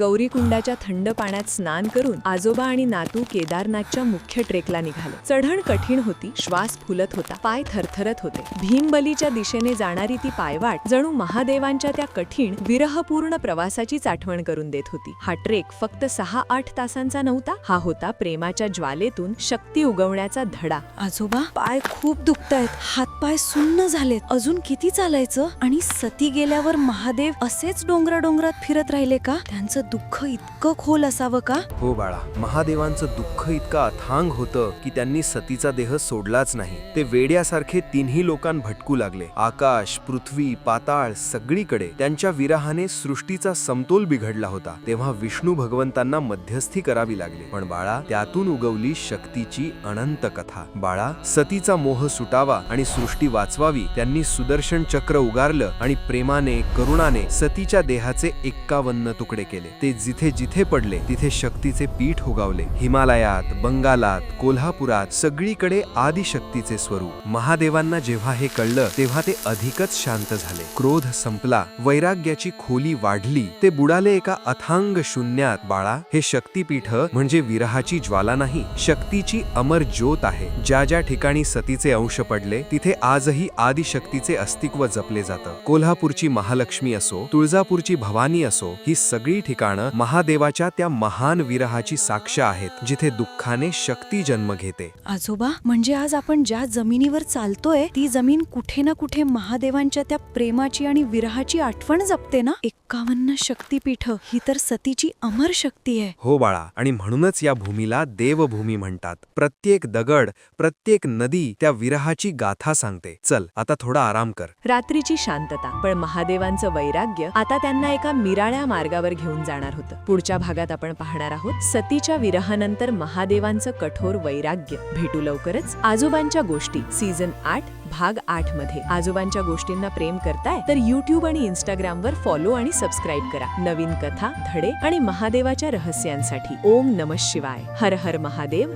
गौरीकुंडाच्या थंड पाण्यात स्नान करून आजोबा आणि नातू केदारनाथच्या मुख्य ट्रेकला निघाले. चढण कठीण होती श्वास फुलत होता पाय थरथरत होते. भीमबलीच्या दिशेने जाणारी ती पायवाट जणू महादेवांच्या त्या कठीण विरहपूर्ण प्रवासाचीच आठवण करून देत होती. हा ट्रेक फक्त सहा आठ तासांचा नव्हता हा होता प्रेमाच्या ज्वालेतून शक्ती उगवण्याचा धडा. आजोबा पाय खूप दुखतायत हातपाय सुन्न झालेत. अजून किती चालायचं? आणि सती गेल्यावर महादेव असेच डोंगरा डोंगरात फिरत राहिले का? त्यांचं दुःख इतकं खोल असावं का? हो बाळा महादेवांचं दुःख इतकं अथांग होतं की त्यांनी सतीचा देह सोडलाच नाही. ते वेड्यासारखे तिन्ही लोकां भटकू लागले. आकाश पृथ्वी पाताळ सगळीकडे त्यांच्या विराहाने सृष्टीचा समतोल बिघडला होता. तेव्हा विष्णू भगवंतांना मध्यस्थी करावी लागली. पण बाळा त्यातून उगवली शक्तीची अनंत कथा. बाळा सतीचा मोह सुटावा आणि सृष्टी वाचवावी त्यांनी सुदर्शन चक्र उगारलं आणि प्रेमाने करुणाने सतीच्या देहाचे एक्कावन्न तुकडे केले. ते जिथे जिथे पडले तिथे शक्तीचे पीठ उगावले. हिमालयात बंगालात कोल्हापुरात सगळीकडे आदिशक्तीचे स्वरूप. महादेवांना जेव्हा हे कळलं तेव्हा ते अधिकच शांत झाले. क्रोध संपला. वैराग्याची खोली वाढली. ते बुडाले एका अथांग शून्यात बाळा हे शक्तीपीठ म्हणजे विरहाची ज्वाला नाही. शक्तीची अमर ज्योत आहे. ज्या ज्या ठिकाणी सतीचे अंश पडले तिथे आजही आदिशक्तीचे अस्तित्व जपले जातं. कोल्हापूरची महालक्ष्मी असो तुळजापूरची भवानी असो ही सगळी ठिकाणं महादेवाच्या त्या महान विरहाची साक्ष आहेत जिथे दुःखाने शक्ती जन्म घेते. आजोबा म्हणजे आज आपण ज्या जमिनीवर चालतोय ती जमीन कुठे ना कुठे महादेवांच्या त्या प्रेमाची आणि विरहाची आठवण जपते ना? एक्कावन्न शक्तीपीठ ही तर सतीची अमर शक्ती आहे. हो बाळा आणि म्हणूनच या भूमीला देवभूमी म्हणतात. प्रत्येक दगड प्रत्येक नदी त्या विरहाची गाथा सांगते. चल आता थोडा आराम कर. रात्रीची शांतता पण महादेवांचं वैराग्य आता त्यांना एका मिराळ्या मार्गावर घेऊन जाणार होतं. पुढच्या भागात आपण पाहणार आहोत सतीच्या विरहानंतर महादेवांचं कठोर वैराग्य. भेटू लवकरच आजोबांच्या गोष्टी. सीझन आठ भाग आठमध्ये. आजोबांच्या गोष्टींना प्रेम करताय? तर युट्यूब आणि इंस्टाग्रामवर फॉलो आणि सबस्क्राईब करा. नवीन कथा धडे आणि महादेवाच्या रहस्यांसाठी. ओम नम शिवाय. हर हर महादेव.